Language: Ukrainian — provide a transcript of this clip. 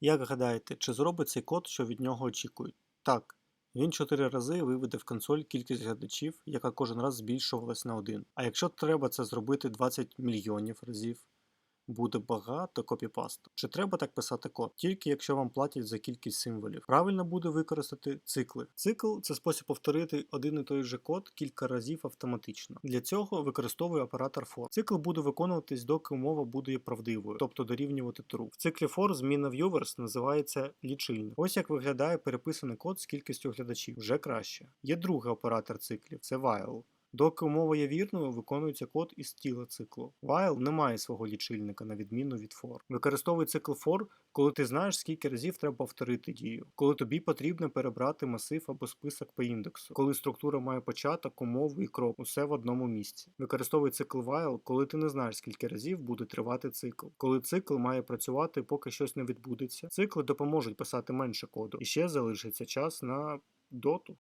Як гадаєте, чи зробить цей код, що від нього очікують? Так. Він чотири рази виведе в консоль кількість глядачів, яка кожен раз збільшувалась на один. А якщо треба це зробити 20 мільйонів разів, буде багато копіпасту. Чи треба так писати код? Тільки якщо вам платять за кількість символів. Правильно буде використати цикли. Цикл це спосіб повторити один і той же код кілька разів автоматично. Для цього використовую оператор for. Цикл буде виконуватись, доки умова буде правдивою, тобто дорівнювати true. В циклі for зміна viewers називається лічильник. Ось як виглядає переписаний код з кількістю глядачів. Вже краще. Є другий оператор циклів це while. Доки умова є вірною, виконується код із тіла циклу. While не має свого лічильника на відміну від for. Використовуй цикл for, коли ти знаєш, скільки разів треба повторити дію, коли тобі потрібно перебрати масив або список по індексу, коли структура має початок, умову і крок, усе в одному місці. Використовуй цикл while, коли ти не знаєш, скільки разів буде тривати цикл. Коли цикл має працювати, поки щось не відбудеться. Цикли допоможуть писати менше коду, і ще залишиться час на доту.